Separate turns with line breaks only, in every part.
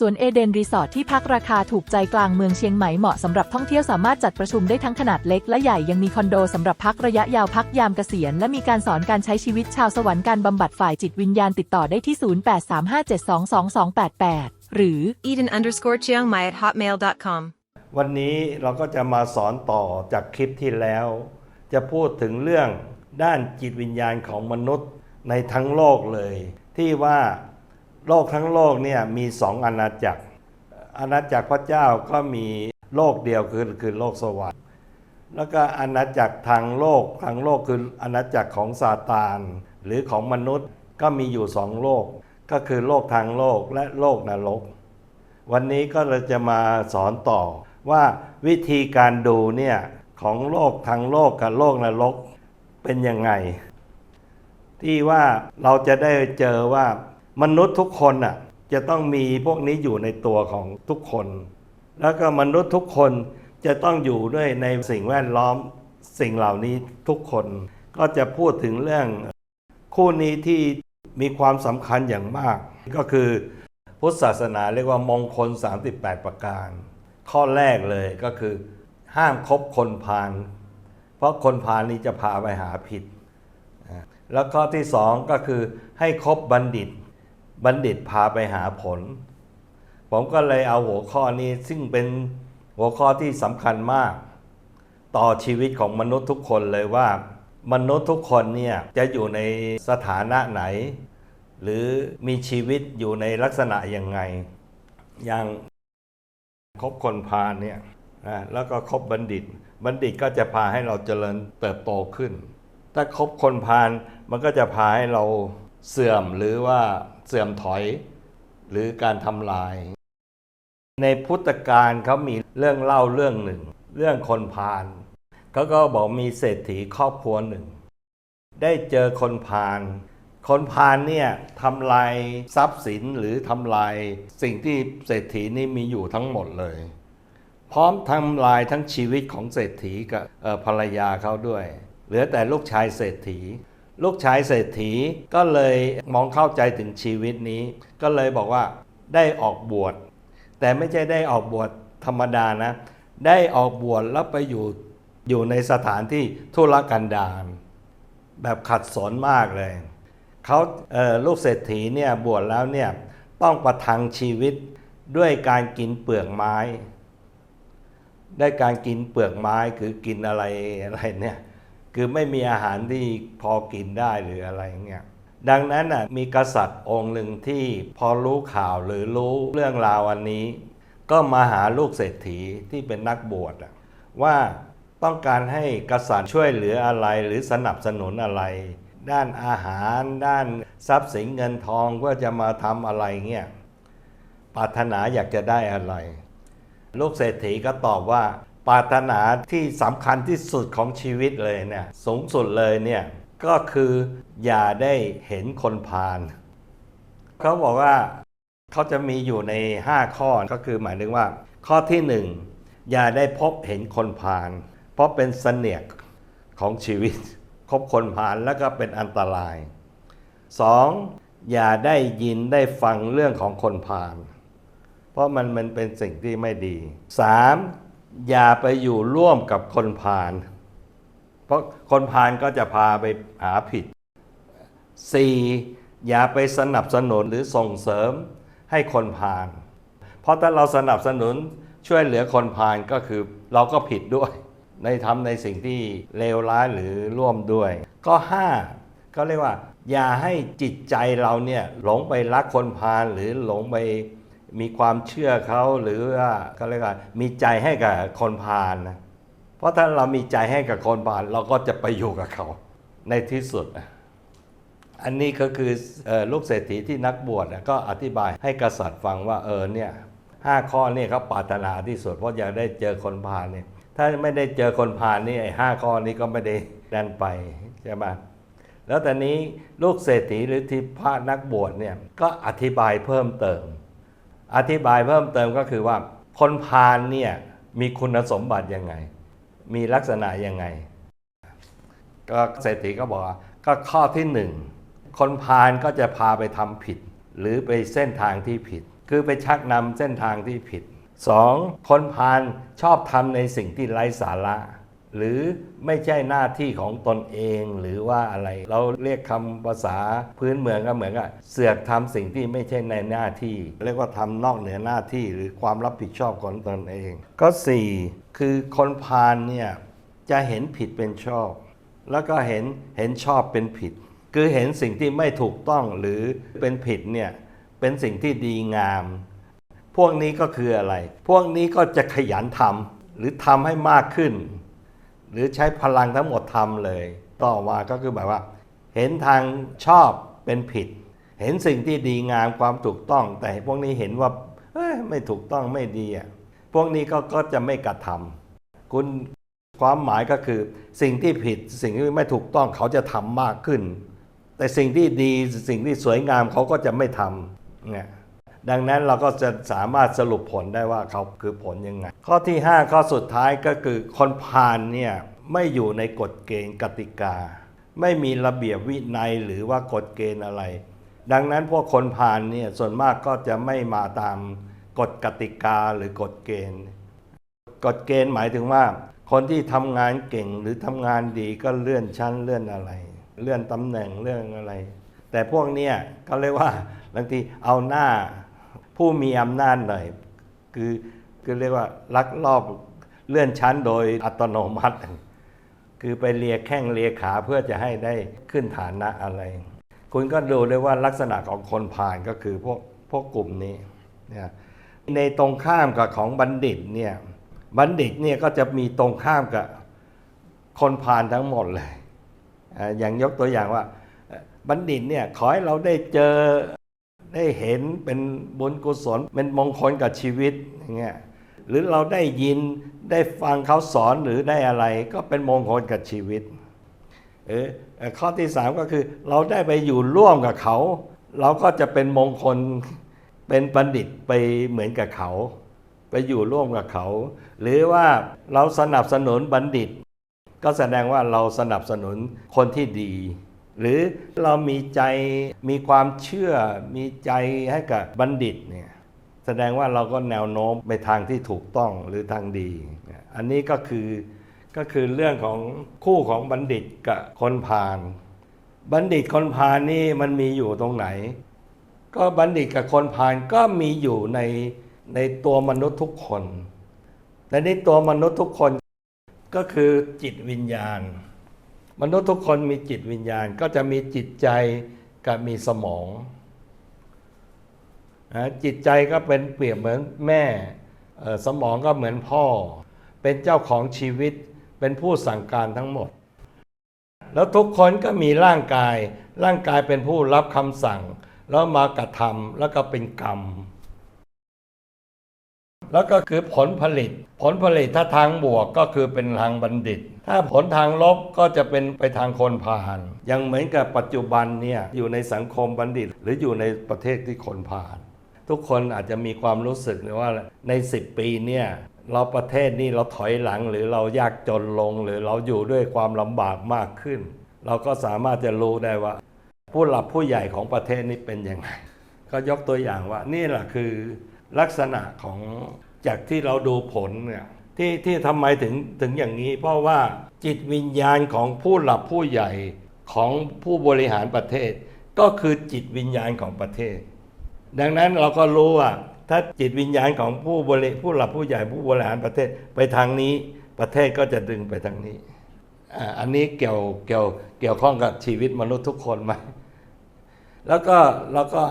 สวนเอเดนรีสอร์ทที่พักราคาถูกใจกลางเมืองเชียงใหม่เหมาะสำหรับท่องเที่ยวสามารถจัดประชุมได้ทั้งขนาดเล็กและใหญ่ยังมีคอนโดสำหรับพักระยะยาวพักยามเกษียณและมีการสอนการใช้ชีวิตชาวสวรรค์การบำบัดฝ่ายจิตวิญญาณติดต่อได้ที่ 0835722288 หรือ
Eden underscore Chiang Mai at hotmail.com.
วันนี้เราก็จะมาสอนต่อจากคลิปที่แล้ว จะพูดถึงเรื่องด้านจิตวิญญาณของมนุษย์ในทั้งโลกเลย ที่ว่า โลกทั้งโลกเนี่ยมีสองอาณาจักร อาณาจักรพระเจ้าก็มีโลกเดียวคือคือโลกสวรรค์ แล้วก็อาณาจักรทางโลกทางโลกคืออาณาจักรของซาตานหรือของมนุษย์ก็มีอยู่สองโลก ก็คือโลกทางโลกและโลกนรก วันนี้ก็เราจะมาสอนต่อว่าวิธีการดูเนี่ยของโลกทางโลกกับโลกนรกเป็นยังไง ที่ว่าเราจะได้เจอว่า มนุษย์ทุกคนน่ะจะต้องมีพวกนี้อยู่ในตัวของทุกคน แล้วก็มนุษย์ทุกคนจะต้องอยู่ด้วยในสิ่งแวดล้อมสิ่งเหล่านี้ทุกคน ก็จะพูดถึงเรื่องคู่นี้ที่มีความสำคัญอย่างมาก ก็คือพุทธศาสนาเรียกว่ามงคล 38 ประการ ข้อแรกเลยก็คือ ห้ามคบคนพาลเพราะคนพาลนี้จะพาไปหาผิด แล้วข้อที่สองก็คือให้คบบัณฑิต บัณฑิตพาไปหาผล ผมก็เลยเอาหัวข้อนี้ซึ่งเป็นหัวข้อที่สำคัญมาก ต่อชีวิตของมนุษย์ทุกคนเลยว่า มนุษย์ทุกคนเนี่ยจะอยู่ในสถานะไหน หรือมีชีวิตอยู่ในลักษณะยังไง อย่างคบคนพาเนี่ยนะแล้วก็คบบัณฑิต บัณฑิตก็จะพาให้เราเจริญเติบโตขึ้น ถ้าคบคนพาลมันก็จะพาให้เราเสื่อมหรือว่า เสื่อมถอย หรือการทำลาย ในพุทธกาลเขามีเรื่องเล่าเรื่องหนึ่ง เรื่องคนพาลเขาก็บอกมีเศรษฐีครอบครัวหนึ่ง ได้เจอคนพาลคนพาลเนี่ยทำลายทรัพย์สินหรือทำลายสิ่งที่เศรษฐีนี่มีอยู่ทั้งหมดเลย พร้อมทำลายทั้งชีวิตของเศรษฐีกับภรรยาเขาด้วย เหลือแต่ลูกชายเศรษฐี ลูกชายเศรษฐีก็เลยมองเข้าใจถึงชีวิตนี้ ก็เลยบอกว่าได้ออกบวช แต่ไม่ใช่ได้ออกบวชธรรมดานะ ได้ออกบวชแล้วไปอยู่อยู่ในสถานที่ทุรกันดารแบบขัดสนมากเลยเขาเออลูกเศรษฐีเนี่ยบวชแล้วเนี่ยต้องประทังชีวิตด้วยการกินเปลือกไม้ ได้การกินเปลือกไม้คือกินอะไรอะไรเนี่ย คือไม่มีอาหารที่พอกินได้หรืออะไรเงี้ยดังนั้นน่ะมีกษัตริย์องค์หนึ่งที่พอรู้ข่าวหรือรู้เรื่องราวอันนี้ ก็มาหาลูกเศรษฐีที่เป็นนักบวชอะว่าต้องการให้กษัตริย์ช่วยเหลืออะไรหรือสนับสนุนอะไร ด้านอาหาร ด้านทรัพย์สินเงินทองเพื่อจะมาทำอะไรเงี้ยปรารถนาอยากจะได้อะไร ลูกเศรษฐีก็ตอบว่า ปรารถนาที่สำคัญที่สุดของชีวิตเลยเนี่ยสูงสุดเลยเนี่ยก็คืออย่าได้เห็นคนพาลเขาบอกว่าเขาจะมีอยู่ใน 5 ข้อก็คือหมายถึงว่า ข้อที่ 1 อย่าได้พบเห็นคนพาลเพราะเป็นเสนียกของชีวิต คบคนพาลแล้วก็เป็นอันตราย 2. อย่าได้ยินได้ฟังเรื่องของคนพาลเพราะมันมันเป็นสิ่งที่ไม่ดี 3. อย่าไปอยู่ร่วมกับคนพาลเพราะคนพาลก็จะพาไปหาผิด 4. อย่าไปสนับสนุนหรือส่งเสริมให้คนพาลเพราะถ้าเราสนับสนุนช่วยเหลือคนพาลก็คือเราก็ผิดด้วย ในทำในสิ่งที่เลวร้ายหรือร่วมด้วย ก็ 5 ก็เรียกว่า อย่าให้จิตใจเราเนี่ยหลงไปรักคนพาลหรือหลงไป มีความเชื่อเขาหรือว่าก็เรียกว่ามีใจให้กับคนพาลนะเพราะถ้าเรามีใจให้กับคนพาลเราก็จะไปอยู่กับเขาในที่สุด อันนี้ก็คือออลูกเศรษฐีที่นักบวชก็อธิบายให้กษัตริย์ฟังว่าเออเนี่ยห้าข้อนี่เขาปรารถนาที่สุด เพราะอยากได้เจอคนพาลเนี่ยถ้าไม่ได้เจอคนพาลนี่ไอ้ห้าข้อนี้ก็ไม่ได้ดันไปใช่ไหมแล้วแต่นี้ลูกเศรษฐีหรือที่พระนักบวชเนี่ยก็อธิบายเพิ่มเติม อธิบายเพิ่มเติมก็คือว่า คนพาลเนี่ยมีคุณสมบัติยังไง มีลักษณะยังไง ก็เศรษฐีก็บอกว่าก็ข้อที่หนึ่งคนพาลก็จะพาไปทำผิด หรือไปเส้นทางที่ผิด คือไปชักนำเส้นทางที่ผิดสองคนพาลชอบทำในสิ่งที่ไร้สาระ หรือไม่ใช่หน้าที่ของตนเองหรือว่าอะไร เราเรียกคำภาษาพื้นเมืองก็เหมือนกับเสือกทำสิ่งที่ไม่ใช่ในหน้าที่ เรียกว่าทำนอกเหนือหน้าที่ หรือความรับผิดชอบของตนเอง ก็สี่คือคนพาลเนี่ยจะเห็นผิดเป็นชอบ แล้วก็เห็นเห็นชอบเป็นผิด คือเห็นสิ่งที่ไม่ถูกต้องหรือเป็นผิดเนี่ยเป็นสิ่งที่ดีงาม พวกนี้ก็คืออะไร พวกนี้ก็จะขยันทำหรือทำให้มากขึ้น หรือใช้พลังทั้งหมดทำเลย ต่อมาก็คือแบบว่า เห็นทางชอบเป็นผิด เห็นสิ่งที่ดีงามความถูกต้อง แต่พวกนี้เห็นว่าไม่ถูกต้องไม่ดีอะพวกนี้ก็ก็จะไม่กระทำคุณความหมายก็คือ สิ่งที่ผิดสิ่งที่ไม่ถูกต้องเขาจะทำมากขึ้น แต่สิ่งที่ดีสิ่งที่สวยงามเขาก็จะไม่ทำเนี่ย ดังนั้นเราก็จะสามารถสรุปผลได้ว่าเขาคือผลยังไง ข้อที่ 5 ข้อสุดท้ายก็คือคนพาลเนี่ยไม่อยู่ในกฎเกณฑ์กติกา ไม่มีระเบียบวินัยหรือว่ากฎเกณฑ์อะไร ดังนั้นพวกคนพาลเนี่ยส่วนมากก็จะไม่มาตามกฎกติกาหรือกฎเกณฑ์ กฎเกณฑ์หมายถึงว่า คนที่ทำงานเก่งหรือทำงานดีก็เลื่อนชั้นเลื่อนอะไร เลื่อนตำแหน่งเรื่องอะไร แต่พวกเนี้ยก็เรียกว่าบางทีเอาหน้า ผู้มีอำนาจหน่อย คือคือเรียกว่าลักลอบเลื่อนชั้นโดยอัตโนมัติ คือไปเลียแข้งเลียขาเพื่อจะให้ได้ขึ้นฐานะอะไร คุณก็ดูได้ว่าลักษณะของคนผ่านก็คือพวกพวกกลุ่มนี้เนี่ยในตรงข้ามกับของบัณฑิตเนี่ยบัณฑิตเนี่ยก็จะมีตรงข้ามกับคนผ่านทั้งหมดเลย อย่างยกตัวอย่างว่า บัณฑิตเนี่ยขอให้เราได้เจอ ได้เห็นเป็นบุญกุศลเป็นมงคลกับชีวิตอย่างเงี้ยหรือเราได้ยินได้ฟังเขาสอนหรือได้อะไร ก็เป็นมงคลกับชีวิตเออข้อที่สามก็คือ เราได้ไปอยู่ร่วมกับเขา เราก็จะเป็นมงคลเป็นบัณฑิตไปเหมือนกับเขา ไปอยู่ร่วมกับเขา หรือว่าเราสนับสนุนบัณฑิต ก็แสดงว่าเราสนับสนุนคนที่ดี หรือเรามีใจมีความเชื่อมีใจให้กับบัณฑิตเนี่ยแสดงว่าเราก็แนวโน้มไปทางที่ถูกต้องหรือทางดี อันนี้ก็คือก็คือเรื่องของคู่ของบัณฑิตกับคนพาลบัณฑิตคนพาลนี่มันมีอยู่ตรงไหน ก็บัณฑิตกับคนพาลก็มีอยู่ในในตัวมนุษย์ทุกคนแต่ในตัวมนุษย์ทุกคนก็คือจิตวิญญาณ มนุษย์ทุกคนมีจิตวิญญาณก็จะมีจิตใจกับมีสมองจิตใจก็เป็นเปรียบเหมือนแม่สมองก็เหมือนพ่อ เป็นเจ้าของชีวิตเป็นผู้สั่งการทั้งหมด แล้วทุกคนก็มีร่างกาย ร่างกายเป็นผู้รับคำสั่ง แล้วมากระทำแล้วก็เป็นกรรม แล้วก็คือผลผลิต ผลผลิตถ้าทางบวกก็คือเป็นทางบัณฑิต ถ้าผลทางลบก็จะเป็นไปทางคนพาลยังเหมือนกับปัจจุบันเนี่ยอยู่ในสังคมบัณฑิต หรืออยู่ในประเทศที่คนพาลทุกคนอาจจะมีความรู้สึกว่าใน 10 ปีเนี่ยเราประเทศนี้เราถอยหลังหรือเรายากจนลง หรือเราอยู่ด้วยความลำบากมากขึ้น เราก็สามารถจะรู้ได้ว่า ผู้หลักผู้ใหญ่ของประเทศนี้เป็นยังไงก็ยกตัวอย่างว่านี่แหละคือ ลักษณะของจากที่เราดูผลเนี่ยที่ที่ทำไมถึงถึงอย่างนี้ เพราะว่าจิตวิญญาณของผู้หลักผู้ใหญ่ของผู้บริหารประเทศ ก็คือจิตวิญญาณของประเทศ ดังนั้นเราก็รู้ว่าถ้าจิตวิญญาณของผู้บริผู้หลักผู้ใหญ่ผู้บริหารประเทศไปทางนี้ประเทศก็จะดึงไปทางนี้อันนี้เกี่ยวเกี่ยวเกี่ยวข้องกับชีวิตมนุษย์ทุกคนไหมแล้วก็แล้วก็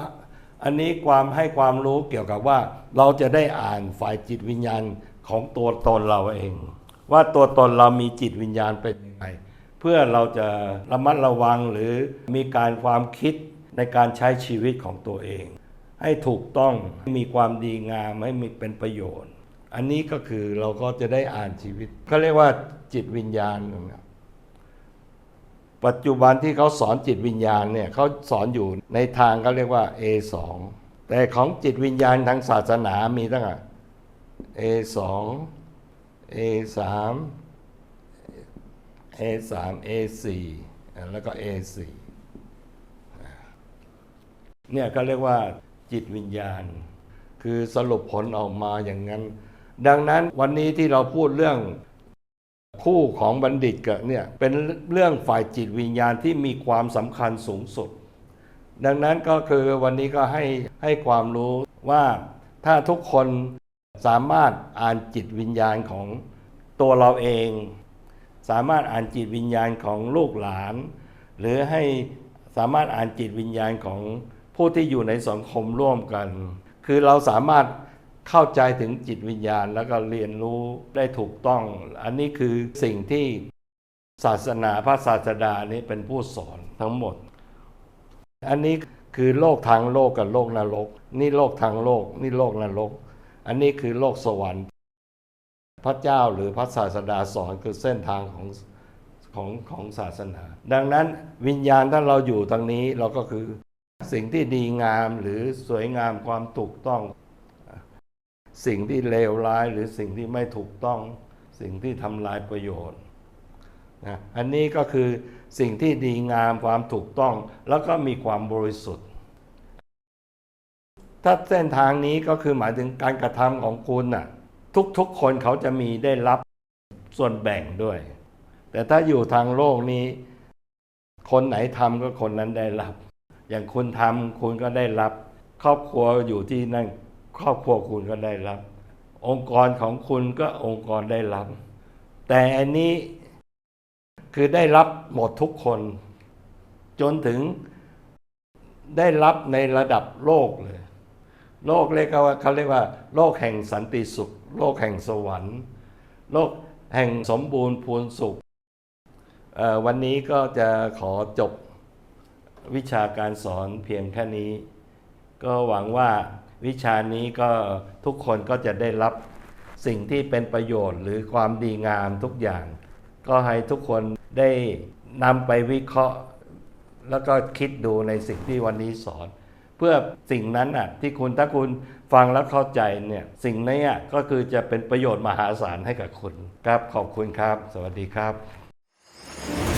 อันนี้ความให้ความรู้เกี่ยวกับว่า เราจะได้อ่านฝ่ายจิตวิญญาณของตัวตนเราเอง ว่าตัวตนเรามีจิตวิญญาณเป็นยังไงเพื่อเราจะระมัดระวังหรือมีการความคิดในการใช้ชีวิตของตัวเอง ให้ถูกต้องมีความดีงามให้มีเป็นประโยชน์ อันนี้ก็คือเราก็จะได้อ่านชีวิตเขาเรียกว่าจิตวิญญาณนะครับ ปัจจุบันที่เขาสอนจิตวิญญาณเนี่ยเขาสอนอยู่ในทางเขาเรียกว่า A2 แต่ของจิตวิญญาณทางศาสนามีตั้งแต่ A2 A3 A3 A4 แล้วก็ A4 เนี่ยเขาเรียกว่าจิตวิญญาณ คือสรุปผลออกมาอย่างนั้น ดังนั้นวันนี้ที่เราพูดเรื่อง คู่ของบัณฑิตกับเนี่ยเป็นเรื่องฝ่ายจิตวิญญาณที่มีความสำคัญสูงสุด ดังนั้นก็คือวันนี้ก็ให้ให้ความรู้ว่าถ้าทุกคนสามารถอ่านจิตวิญญาณของตัวเราเอง สามารถอ่านจิตวิญญาณของลูกหลาน หรือให้สามารถอ่านจิตวิญญาณของผู้ที่อยู่ในสังคมร่วมกัน คือเราสามารถ เข้าใจถึงจิตวิญญาณแล้วก็เรียนรู้ได้ถูกต้อง อันนี้คือสิ่งที่ศาสนาพระศาสดานี้เป็นผู้สอนทั้งหมด อันนี้คือโลกทางโลกกับโลกนรก นี่โลกทางโลก นี่โลกนรก อันนี้คือโลกสวรรค์ พระเจ้าหรือพระศาสดาสอนคือเส้นทางของของของศาสนา ดังนั้นวิญญาณถ้าเราอยู่ตรงนี้เราก็คือสิ่งที่ดีงามหรือสวยงามความถูกต้อง สิ่งที่เลวร้ายหรือสิ่งที่ไม่ถูกต้อง สิ่งที่ทำลายประโยชน์นะอันนี้ก็คือสิ่งที่ดีงามความถูกต้อง แล้วก็มีความบริสุทธิ์ ถ้าเส้นทางนี้ก็คือหมายถึงการกระทำของคุณน่ะทุกๆคนเขาจะมีได้รับส่วนแบ่งด้วย แต่ถ้าอยู่ทางโลกนี้ คนไหนทำก็คนนั้นได้รับ อย่างคุณทำคุณก็ได้รับ ครอบครัวอยู่ที่นั่น ครอบครัวคุณก็ได้รับ องค์กรของคุณก็องค์กรได้รับ แต่อันนี้คือได้รับหมดทุกคน จนถึงได้รับในระดับโลกเลย โลกเรียกว่าเขาเรียกว่า โลกแห่งสันติสุข โลกแห่งสวรรค์ โลกแห่งสมบูรณ์พูนสุข วันนี้ก็จะขอจบวิชาการสอนเพียงแค่นี้ ก็หวังว่า วิชานี้ก็ทุกคนก็จะได้รับสิ่งที่เป็นประโยชน์ หรือความดีงามทุกอย่าง ก็ให้ทุกคนได้นำไปวิเคราะห์ แล้วก็คิดดูในสิ่งที่วันนี้สอน เพื่อสิ่งนั้นน่ะที่คุณถ้าคุณฟังแล้วเข้าใจเนี่ยสิ่งนี้อะก็คือจะเป็นประโยชน์มหาศาลให้กับคุณครับขอบคุณครับ สวัสดีครับ